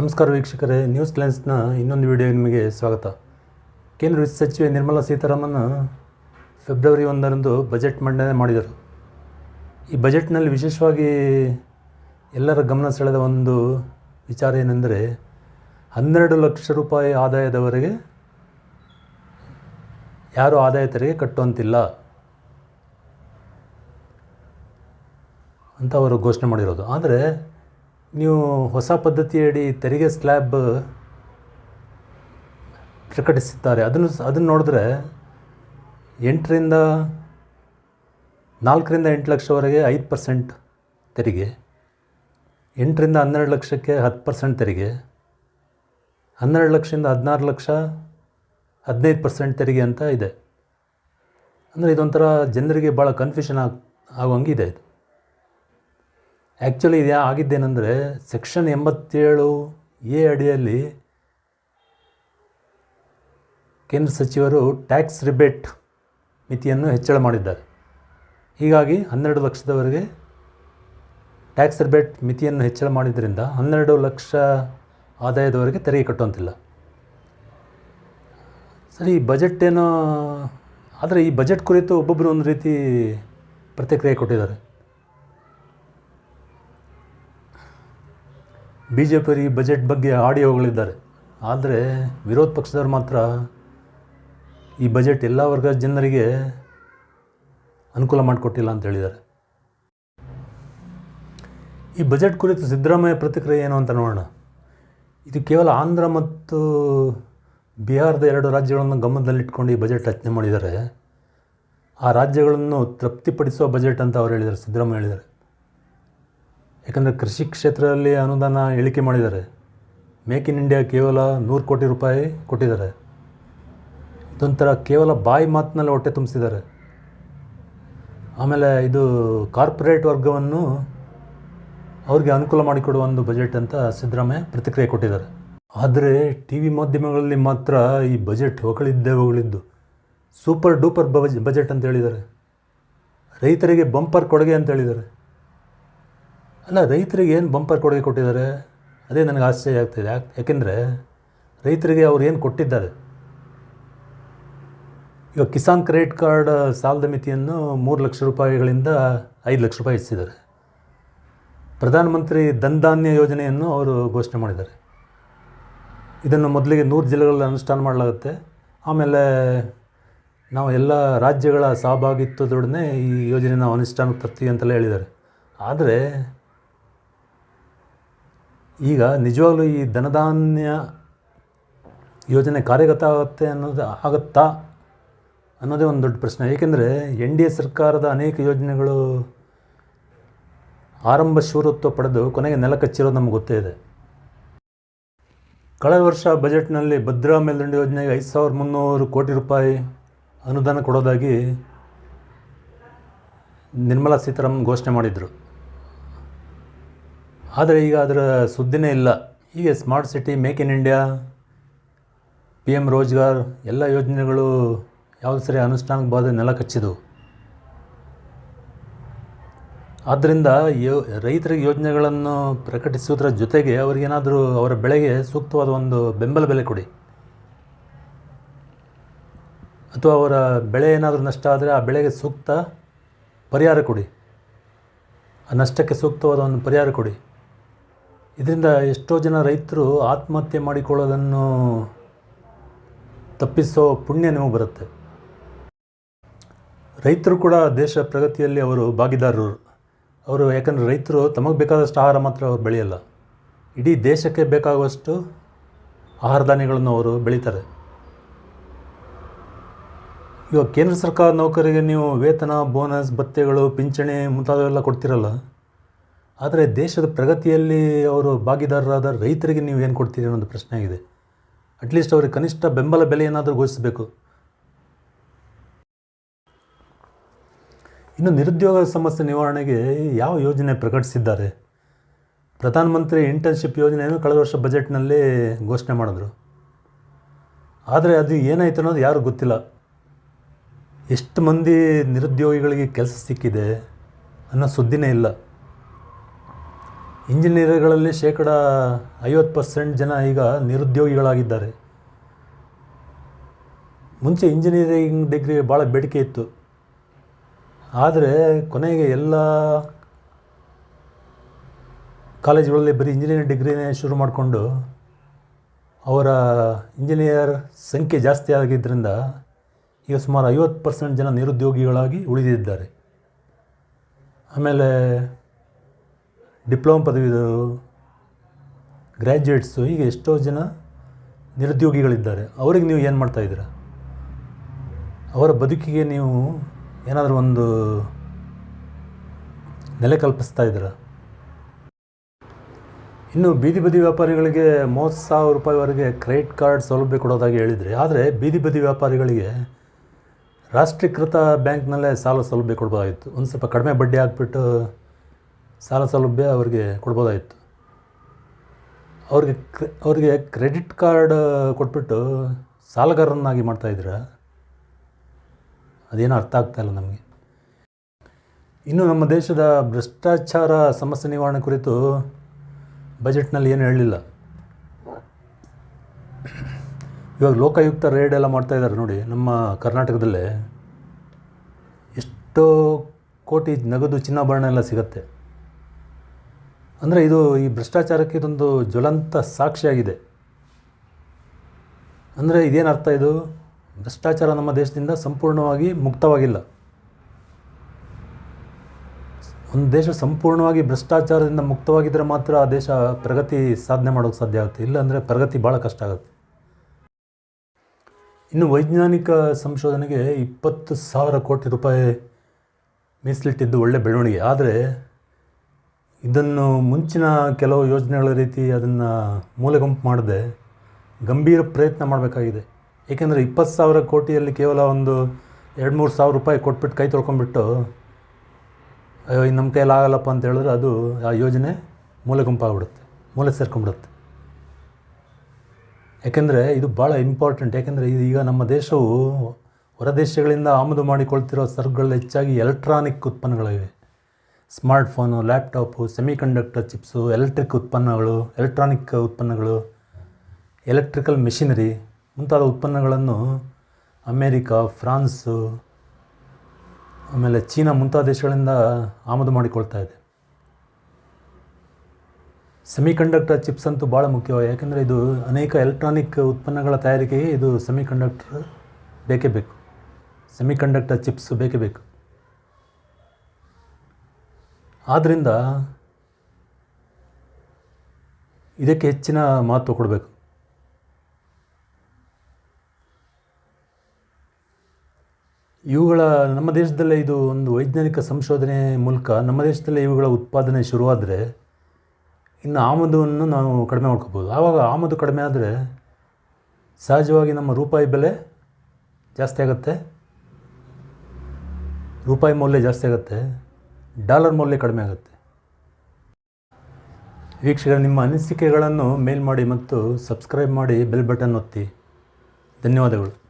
ನಮಸ್ಕಾರ ವೀಕ್ಷಕರೇ ನ್ಯೂಸ್ ಕ್ಲೈನ್ಸ್ನ ಇನ್ನೊಂದು ವಿಡಿಯೋ ನಿಮಗೆ ಸ್ವಾಗತ. ಕೇಂದ್ರ ವಿತ್ತ ಸಚಿವೆ ನಿರ್ಮಲಾ ಸೀತಾರಾಮನ್ ಫೆಬ್ರವರಿ ಒಂದರಂದು ಬಜೆಟ್ ಮಂಡನೆ ಮಾಡಿದರು. ಈ ಬಜೆಟ್ನಲ್ಲಿ ವಿಶೇಷವಾಗಿ ಎಲ್ಲರ ಗಮನ ಸೆಳೆದ ಒಂದು ವಿಚಾರ ಏನೆಂದರೆ, ಹನ್ನೆರಡು ಲಕ್ಷ ರೂಪಾಯಿ ಆದಾಯದವರೆಗೆ ಯಾರು ಆದಾಯ ತೆರಿಗೆ ಕಟ್ಟುವಂತಿಲ್ಲ ಅಂತ ಅವರು ಘೋಷಣೆ ಮಾಡಿರೋದು. ಆದರೆ ನೀವು ಹೊಸ ಪದ್ಧತಿಯಡಿ ತೆರಿಗೆ ಸ್ಲ್ಯಾಬ್ ಪ್ರಕಟಿಸುತ್ತಾರೆ. ಅದನ್ನು ಅದನ್ನು ನೋಡಿದ್ರೆ ಎಂಟರಿಂದ ನಾಲ್ಕರಿಂದ ಎಂಟು ಲಕ್ಷವರೆಗೆ ಐದು ಪರ್ಸೆಂಟ್ ತೆರಿಗೆ, ಎಂಟರಿಂದ ಹನ್ನೆರಡು ಲಕ್ಷಕ್ಕೆ ಹತ್ತು ಪರ್ಸೆಂಟ್ ತೆರಿಗೆ, ಹನ್ನೆರಡು ಲಕ್ಷದಿಂದ ಹದಿನಾರು ಲಕ್ಷ ಹದಿನೈದು ಪರ್ಸೆಂಟ್ ತೆರಿಗೆ ಅಂತ ಇದೆ. ಅಂದರೆ ಇದೊಂಥರ ಜನರಿಗೆ ಭಾಳ ಕನ್ಫ್ಯೂಷನ್ ಆಗ ಆಗೋಂಗಿದೆ ಇದು. ಆ್ಯಕ್ಚುಲಿ ಇದು ಆಗಿದ್ದೇನೆಂದರೆ ಸೆಕ್ಷನ್ ಎಂಬತ್ತೇಳು ಎ ಅಡಿಯಲ್ಲಿ ಕೇಂದ್ರ ಸಚಿವರು ಟ್ಯಾಕ್ಸ್ ರಿಬೇಟ್ ಮಿತಿಯನ್ನು ಹೆಚ್ಚಳ ಮಾಡಿದ್ದಾರೆ. ಹೀಗಾಗಿ ಹನ್ನೆರಡು ಲಕ್ಷದವರೆಗೆ ಟ್ಯಾಕ್ಸ್ ರಿಬೇಟ್ ಮಿತಿಯನ್ನು ಹೆಚ್ಚಳ ಮಾಡಿದ್ದರಿಂದ ಹನ್ನೆರಡು ಲಕ್ಷ ಆದಾಯದವರೆಗೆ ತೆರಿಗೆ ಕಟ್ಟುವಂತಿಲ್ಲ. ಸರಿ, ಈ ಬಜೆಟ್ ಏನೋ ಆದರೆ ಈ ಬಜೆಟ್ ಕುರಿತು ಒಬ್ಬೊಬ್ಬರು ಒಂದು ರೀತಿ ಪ್ರತಿಕ್ರಿಯೆ ಕೊಟ್ಟಿದ್ದಾರೆ. ಬಿ ಜೆ ಪಿ ಬಜೆಟ್ ಬಗ್ಗೆ ಆಡಿಯೋಗಳಿದ್ದಾರೆ. ಆದರೆ ವಿರೋಧ ಪಕ್ಷದವ್ರು ಮಾತ್ರ ಈ ಬಜೆಟ್ ಎಲ್ಲ ವರ್ಗದ ಜನರಿಗೆ ಅನುಕೂಲ ಮಾಡಿಕೊಟ್ಟಿಲ್ಲ ಅಂತ ಹೇಳಿದ್ದಾರೆ. ಈ ಬಜೆಟ್ ಕುರಿತು ಸಿದ್ದರಾಮಯ್ಯ ಪ್ರತಿಕ್ರಿಯೆ ಏನು ಅಂತ ನೋಡೋಣ. ಇದು ಕೇವಲ ಆಂಧ್ರ ಮತ್ತು ಬಿಹಾರದ ಎರಡು ರಾಜ್ಯಗಳನ್ನು ಗಮನದಲ್ಲಿಟ್ಕೊಂಡು ಈ ಬಜೆಟ್ ರಚನೆ ಮಾಡಿದ್ದಾರೆ. ಆ ರಾಜ್ಯಗಳನ್ನು ತೃಪ್ತಿಪಡಿಸುವ ಬಜೆಟ್ ಅಂತ ಅವ್ರು ಹೇಳಿದ್ದಾರೆ, ಸಿದ್ದರಾಮಯ್ಯ ಹೇಳಿದ್ದಾರೆ. ಯಾಕಂದರೆ ಕೃಷಿ ಕ್ಷೇತ್ರದಲ್ಲಿ ಅನುದಾನ ಇಳಿಕೆ ಮಾಡಿದ್ದಾರೆ. ಮೇಕ್ ಇನ್ ಇಂಡಿಯಾ ಕೇವಲ ನೂರು ಕೋಟಿ ರೂಪಾಯಿ ಕೊಟ್ಟಿದ್ದಾರೆ. ಇದೊಂಥರ ಕೇವಲ ಬಾಯಿ ಮಾತಿನಲ್ಲಿ ಹೊಟ್ಟೆ ತುಂಬಿಸಿದ್ದಾರೆ. ಆಮೇಲೆ ಇದು ಕಾರ್ಪೊರೇಟ್ ವರ್ಗವನ್ನು ಅವ್ರಿಗೆ ಅನುಕೂಲ ಮಾಡಿಕೊಡುವ ಒಂದು ಬಜೆಟ್ ಅಂತ ಸಿದ್ದರಾಮಯ್ಯ ಪ್ರತಿಕ್ರಿಯೆ ಕೊಟ್ಟಿದ್ದಾರೆ. ಆದರೆ ಟಿ ವಿ ಮಾಧ್ಯಮಗಳಲ್ಲಿ ಮಾತ್ರ ಈ ಬಜೆಟ್ ಹೊಗಳಿದ್ದೇ ಹೊಗಳಿದ್ದು ಸೂಪರ್ ಡೂಪರ್ ಬಜ್ ಬಜೆಟ್ ಅಂತ ಹೇಳಿದ್ದಾರೆ. ರೈತರಿಗೆ ಬಂಪರ್ ಕೊಡುಗೆ ಅಂತ ಹೇಳಿದ್ದಾರೆ. ಅಲ್ಲ, ರೈತರಿಗೆ ಏನು ಬಂಪರ್ ಕೊಡುಗೆ ಕೊಟ್ಟಿದ್ದಾರೆ? ಅದೇ ನನಗೆ ಆಶ್ಚರ್ಯ ಆಗ್ತಿದೆ. ಯಾಕೆ ಯಾಕೆಂದರೆ ರೈತರಿಗೆ ಅವ್ರು ಏನು ಕೊಟ್ಟಿದ್ದಾರೆ? ಇವಾಗ ಕಿಸಾನ್ ಕ್ರೆಡಿಟ್ ಕಾರ್ಡ್ ಸಾಲದ ಮಿತಿಯನ್ನು ಮೂರು ಲಕ್ಷ ರೂಪಾಯಿಗಳಿಂದ ಐದು ಲಕ್ಷ ರೂಪಾಯಿ ಹೆಚ್ಚಿಸಿದ್ದಾರೆ. ಪ್ರಧಾನಮಂತ್ರಿ ಧನ್ಧಾನ್ಯ ಯೋಜನೆಯನ್ನು ಅವರು ಘೋಷಣೆ ಮಾಡಿದ್ದಾರೆ. ಇದನ್ನು ಮೊದಲಿಗೆ ನೂರು ಜಿಲ್ಲೆಗಳಲ್ಲಿ ಅನುಷ್ಠಾನ ಮಾಡಲಾಗುತ್ತೆ. ಆಮೇಲೆ ನಾವು ಎಲ್ಲ ರಾಜ್ಯಗಳ ಸಹಭಾಗಿತ್ವದೊಡನೆ ಈ ಯೋಜನೆ ನಾವು ಅನುಷ್ಠಾನಕ್ಕೆ ತರ್ತೀವಿ ಅಂತೆಲ್ಲ ಹೇಳಿದ್ದಾರೆ. ಆದರೆ ಈಗ ನಿಜವಾಗ್ಲೂ ಈ ಧನಧಾನ್ಯ ಯೋಜನೆ ಕಾರ್ಯಗತ ಆಗುತ್ತೆ ಅನ್ನೋದು ಆಗುತ್ತಾ ಅನ್ನೋದೇ ಒಂದು ದೊಡ್ಡ ಪ್ರಶ್ನೆ. ಏಕೆಂದರೆ ಎನ್ ಡಿ ಎ ಸರ್ಕಾರದ ಅನೇಕ ಯೋಜನೆಗಳು ಆರಂಭ ಶೂರತ್ವ ಪಡೆದು ಕೊನೆಗೆ ನೆಲ ಕಚ್ಚಿರೋದು ನಮ್ಗೆ ಗೊತ್ತೇ ಇದೆ. ಕಳೆದ ವರ್ಷ ಬಜೆಟ್ನಲ್ಲಿ ಭದ್ರಾ ಮೇಲ್ದಂಡೆ ಯೋಜನೆಗೆ ಐದು ಸಾವಿರದ ಮುನ್ನೂರು ಕೋಟಿ ರೂಪಾಯಿ ಅನುದಾನ ಕೊಡೋದಾಗಿ ನಿರ್ಮಲಾ ಸೀತಾರಾಮನ್ ಘೋಷಣೆ ಮಾಡಿದರು. ಆದರೆ ಈಗ ಅದರ ಸುದ್ದಿನೇ ಇಲ್ಲ. ಹೀಗೆ smart city make in India P M Rozgar, ಎಲ್ಲ ಯೋಜನೆಗಳು ಯಾವುದು ಸರಿ ಅನುಷ್ಠಾನಕ್ಕೆ ಬಾದ ನೆಲ ಕಚ್ಚಿದವು. ಆದ್ದರಿಂದ ಯೋ, ರೈತರಿಗೆ ಯೋಜನೆಗಳನ್ನು ಪ್ರಕಟಿಸುವುದರ ಜೊತೆಗೆ ಅವರಿಗೇನಾದರೂ ಅವರ ಬೆಳೆಗೆ ಸೂಕ್ತವಾದ ಒಂದು ಬೆಂಬಲ ಬೆಲೆ ಕೊಡಿ. ಅಥವಾ ಅವರ ಬೆಳೆ ಏನಾದರೂ ನಷ್ಟ ಆದರೆ ಆ ಬೆಳೆಗೆ ಸೂಕ್ತ ಪರಿಹಾರ ಕೊಡಿ. ಆ ನಷ್ಟಕ್ಕೆ ಸೂಕ್ತವಾದ ಒಂದು ಪರಿಹಾರ ಕೊಡಿ. ಇದರಿಂದ ಎಷ್ಟೋ ಜನ ರೈತರು ಆತ್ಮಹತ್ಯೆ ಮಾಡಿಕೊಳ್ಳೋದನ್ನು ತಪ್ಪಿಸೋ ಪುಣ್ಯ ನಿಮಗೆ ಬರುತ್ತೆ. ರೈತರು ಕೂಡ ದೇಶ ಪ್ರಗತಿಯಲ್ಲಿ ಅವರು ಭಾಗಿದಾರರು. ಅವರು ಯಾಕಂದರೆ ರೈತರು ತಮಗೆ ಬೇಕಾದಷ್ಟು ಆಹಾರ ಮಾತ್ರ ಅವರು ಬೆಳೆಯಲ್ಲ. ಇಡೀ ದೇಶಕ್ಕೆ ಬೇಕಾಗುವಷ್ಟು ಆಹಾರ ಧಾನ್ಯಗಳನ್ನು ಅವರು ಬೆಳೀತಾರೆ. ಇವಾಗ ಕೇಂದ್ರ ಸರ್ಕಾರ ನೌಕರಿಗೆ ನೀವು ವೇತನ, ಬೋನಸ್, ಭತ್ಯೆಗಳು, ಪಿಂಚಣಿ ಮುಂತಾದವೆಲ್ಲ ಕೊಡ್ತಿರಲ್ಲ. ಆದರೆ ದೇಶದ ಪ್ರಗತಿಯಲ್ಲಿ ಅವರು ಭಾಗಿದಾರರಾದ ರೈತರಿಗೆ ನೀವು ಏನು ಕೊಡ್ತೀರಿ ಅನ್ನೋದು ಪ್ರಶ್ನೆ ಆಗಿದೆ. ಅಟ್ಲೀಸ್ಟ್ ಅವ್ರಿಗೆ ಕನಿಷ್ಠ ಬೆಂಬಲ ಬೆಲೆ ಏನಾದರೂ ಘೋಷಿಸಬೇಕು. ಇನ್ನು ನಿರುದ್ಯೋಗ ಸಮಸ್ಯೆ ನಿವಾರಣೆಗೆ ಯಾವ ಯೋಜನೆ ಪ್ರಕಟಿಸಿದ್ದಾರೆ? ಪ್ರಧಾನಮಂತ್ರಿ ಇಂಟರ್ನ್ಶಿಪ್ ಯೋಜನೆಯನ್ನು ಕಳೆದ ವರ್ಷ ಬಜೆಟ್ನಲ್ಲಿ ಘೋಷಣೆ ಮಾಡಿದ್ರು. ಆದರೆ ಅದು ಏನಾಯ್ತು ಅನ್ನೋದು ಯಾರು ಗೊತ್ತಿಲ್ಲ. ಎಷ್ಟು ಮಂದಿ ನಿರುದ್ಯೋಗಿಗಳಿಗೆ ಕೆಲಸ ಸಿಕ್ಕಿದೆ ಅನ್ನೋ ಸುದ್ದಿನೇ ಇಲ್ಲ. ಇಂಜಿನಿಯರ್ಗಳಲ್ಲಿ ಶೇಕಡ ಐವತ್ತು ಪರ್ಸೆಂಟ್ ಜನ ಈಗ ನಿರುದ್ಯೋಗಿಗಳಾಗಿದ್ದಾರೆ. ಮುಂಚೆ ಇಂಜಿನಿಯರಿಂಗ್ ಡಿಗ್ರಿ ಭಾಳ ಬೇಡಿಕೆ ಇತ್ತು. ಆದರೆ ಕೊನೆಗೆ ಎಲ್ಲ ಕಾಲೇಜುಗಳಲ್ಲಿ ಬರೀ ಇಂಜಿನಿಯರಿಂಗ್ ಡಿಗ್ರಿನೇ ಶುರು ಮಾಡಿಕೊಂಡು ಅವರ ಇಂಜಿನಿಯರ್ ಸಂಖ್ಯೆ ಜಾಸ್ತಿ ಆಗಿದ್ದರಿಂದ ಈಗ ಸುಮಾರು ಐವತ್ತು ಪರ್ಸೆಂಟ್ ಜನ ನಿರುದ್ಯೋಗಿಗಳಾಗಿ ಉಳಿದಿದ್ದಾರೆ. ಆಮೇಲೆ ಡಿಪ್ಲೊಮ್ ಪದವೀಧರರು ಗ್ರ್ಯಾಜುಯೇಟ್ಸು ಹೀಗೆ ಎಷ್ಟೋ ಜನ ನಿರುದ್ಯೋಗಿಗಳಿದ್ದಾರೆ. ಅವ್ರಿಗೆ ನೀವು ಏನು ಮಾಡ್ತಾಯಿದ್ದೀರ ಅವರ ಬದುಕಿಗೆ ನೀವು ಏನಾದರೂ ಒಂದು ನೆಲೆ ಕಲ್ಪಿಸ್ತಾ ಇದ್ದೀರಾ? ಇನ್ನು ಬೀದಿ ಬದಿ ವ್ಯಾಪಾರಿಗಳಿಗೆ ಮೂವತ್ತು ಸಾವಿರ ರೂಪಾಯಿವರೆಗೆ ಕ್ರೆಡಿಟ್ ಕಾರ್ಡ್ ಸೌಲಭ್ಯ ಕೊಡೋದಾಗಿ ಹೇಳಿದರೆ, ಆದರೆ ಬೀದಿ ಬದಿ ವ್ಯಾಪಾರಿಗಳಿಗೆ ರಾಷ್ಟ್ರೀಕೃತ ಬ್ಯಾಂಕ್ನಲ್ಲೇ ಸಾಲ ಸೌಲಭ್ಯ ಕೊಡ್ಬೋದಾಗಿತ್ತು ಒಂದು ಸ್ವಲ್ಪ ಕಡಿಮೆ ಬಡ್ಡಿ ಹಾಕ್ಬಿಟ್ಟು ಸಾಲ ಸೌಲಭ್ಯ ಅವರಿಗೆ ಕೊಡ್ಬೋದಾಗಿತ್ತು. ಅವ್ರಿಗೆ ಕ್ರೆ, ಅವರಿಗೆ ಕ್ರೆಡಿಟ್ ಕಾರ್ಡ್ ಕೊಟ್ಬಿಟ್ಟು ಸಾಲಗಾರರನ್ನಾಗಿ ಮಾಡ್ತಾಯಿದ್ದೀರಾ ಅದೇನೂ ಅರ್ಥ ಆಗ್ತಾಯಿಲ್ಲ ನಮಗೆ. ಇನ್ನು ನಮ್ಮ ದೇಶದ ಭ್ರಷ್ಟಾಚಾರ ಸಮಸ್ಯೆ ನಿವಾರಣೆ ಕುರಿತು ಬಜೆಟ್ನಲ್ಲಿ ಏನು ಹೇಳಲಿಲ್ಲ. ಇವಾಗ ಲೋಕಾಯುಕ್ತ ರೇಡ್ ಎಲ್ಲ ಮಾಡ್ತಾ ಇದ್ದಾರೆ ನೋಡಿ, ನಮ್ಮ ಕರ್ನಾಟಕದಲ್ಲೇ ಎಷ್ಟೋ ಕೋಟಿ ನಗದು ಚಿನ್ನಾಭರಣ ಎಲ್ಲ ಸಿಗತ್ತೆ. ಅಂದರೆ ಇದು ಈ ಭ್ರಷ್ಟಾಚಾರಕ್ಕೆ ಇದೊಂದು ಜ್ವಲಂತ ಸಾಕ್ಷಿಯಾಗಿದೆ. ಅಂದರೆ ಇದೇನು ಅರ್ಥ ಇದು? ಭ್ರಷ್ಟಾಚಾರ ನಮ್ಮ ದೇಶದಿಂದ ಸಂಪೂರ್ಣವಾಗಿ ಮುಕ್ತವಾಗಿಲ್ಲ. ಒಂದು ದೇಶ ಸಂಪೂರ್ಣವಾಗಿ ಭ್ರಷ್ಟಾಚಾರದಿಂದ ಮುಕ್ತವಾಗಿದ್ದರೆ ಮಾತ್ರ ಆ ದೇಶ ಪ್ರಗತಿ ಸಾಧನೆ ಮಾಡೋಕೆ ಸಾಧ್ಯ ಆಗುತ್ತೆ. ಇಲ್ಲಾಂದರೆ ಪ್ರಗತಿ ಭಾಳ ಕಷ್ಟ ಆಗುತ್ತೆ. ಇನ್ನು ವೈಜ್ಞಾನಿಕ ಸಂಶೋಧನೆಗೆ ಇಪ್ಪತ್ತು ಸಾವಿರ ಕೋಟಿ ರೂಪಾಯಿ ಮೀಸಲಿಟ್ಟಿದ್ದು ಒಳ್ಳೆ ಬೆಳವಣಿಗೆ. ಆದರೆ ಇದನ್ನು ಮುಂಚಿನ ಕೆಲವು ಯೋಜನೆಗಳ ರೀತಿ ಅದನ್ನು ಮೂಲೆಗುಂಪು ಮಾಡದೆ. ಗಂಭೀರ ಪ್ರಯತ್ನ ಮಾಡಬೇಕಾಗಿದೆ. ಏಕೆಂದರೆ ಇಪ್ಪತ್ತು ಸಾವಿರ ಕೋಟಿಯಲ್ಲಿ ಕೇವಲ ಒಂದು ಎರಡು ಮೂರು ಸಾವಿರ ರೂಪಾಯಿ ಕೊಟ್ಬಿಟ್ಟು ಕೈ ತೊಳ್ಕೊಂಡ್ಬಿಟ್ಟು, ಅಯ್ಯೋ ನಮ್ಮ ಕೈಯಲ್ಲಿ ಆಗಲ್ಲಪ್ಪ ಅಂತ ಹೇಳಿದ್ರೆ ಅದು ಆ ಯೋಜನೆ ಮೂಲೆ ಗುಂಪಾಗ್ಬಿಡುತ್ತೆ, ಮೂಲೆ ಸೇರ್ಕೊಂಡ್ಬಿಡುತ್ತೆ. ಯಾಕೆಂದರೆ ಇದು ಭಾಳ ಇಂಪಾರ್ಟೆಂಟ್. ಯಾಕೆಂದರೆ ಇದು ಈಗ ನಮ್ಮ ದೇಶವು ಹೊರದೇಶಗಳಿಂದ ಆಮದು ಮಾಡಿಕೊಳ್ತಿರೋ ಸರಕುಗಳು ಹೆಚ್ಚಾಗಿ electronic ಉತ್ಪನ್ನಗಳಿವೆ. Smartphone, laptop, semiconductor chips, electric ಉತ್ಪನ್ನಗಳು, ಎಲೆಕ್ಟ್ರಾನಿಕ್ ಉತ್ಪನ್ನಗಳು, ಎಲೆಕ್ಟ್ರಿಕಲ್ ಮೆಷಿನರಿ ಮುಂತಾದ ಉತ್ಪನ್ನಗಳನ್ನು ಅಮೇರಿಕಾ, ಫ್ರಾನ್ಸು, ಆಮೇಲೆ ಚೀನಾ ಮುಂತಾದ ದೇಶಗಳಿಂದ ಆಮದು ಮಾಡಿಕೊಳ್ತಾ ಇದೆ. ಸೆಮಿಕಂಡಕ್ಟರ್ ಚಿಪ್ಸ್ ಅಂತೂ ಭಾಳ ಮುಖ್ಯವಾಗಿ ಯಾಕೆಂದರೆ ಇದು ಅನೇಕ ಎಲೆಕ್ಟ್ರಾನಿಕ್ ಉತ್ಪನ್ನಗಳ ತಯಾರಿಕೆಗೆ ಇದು ಸೆಮಿಕಂಡಕ್ಟರ್ ಬೇಕೇ ಬೇಕು. ಸೆಮಿಕಂಡಕ್ಟರ್ ಚಿಪ್ಸ್ ಬೇಕೇ ಬೇಕು. ಆದ್ದರಿಂದ ಇದಕ್ಕೆ ಹೆಚ್ಚಿನ ಮಹತ್ವ ಕೊಡಬೇಕು. ಇವುಗಳ ನಮ್ಮ ದೇಶದಲ್ಲೇ ಇದು ಒಂದು ವೈಜ್ಞಾನಿಕ ಸಂಶೋಧನೆ ಮೂಲಕ ನಮ್ಮ ದೇಶದಲ್ಲೇ ಇವುಗಳ ಉತ್ಪಾದನೆ ಶುರುವಾದರೆ ಇನ್ನು ಆಮದುವನ್ನು ನಾವು ಕಡಿಮೆ ಮಾಡ್ಕೋಬೋದು. ಆವಾಗ ಆಮದು ಕಡಿಮೆ ಆದರೆ ಸಹಜವಾಗಿ ನಮ್ಮ ರೂಪಾಯಿ ಬೆಲೆ ಜಾಸ್ತಿ ಆಗುತ್ತೆ. ರೂಪಾಯಿ ಮೌಲ್ಯ ಜಾಸ್ತಿ ಆಗುತ್ತೆ. ಡಾಲರ್ ಮೌಲ್ಯ ಕಡಿಮೆ ಆಗುತ್ತೆ. ವೀಕ್ಷಕರ, ನಿಮ್ಮ ಅನಿಸಿಕೆಗಳನ್ನು ಮೇಲ್ ಮಾಡಿ ಮತ್ತು ಸಬ್ಸ್ಕ್ರೈಬ್ ಮಾಡಿ ಬೆಲ್ ಬಟನ್ ಒತ್ತಿ. ಧನ್ಯವಾದಗಳು.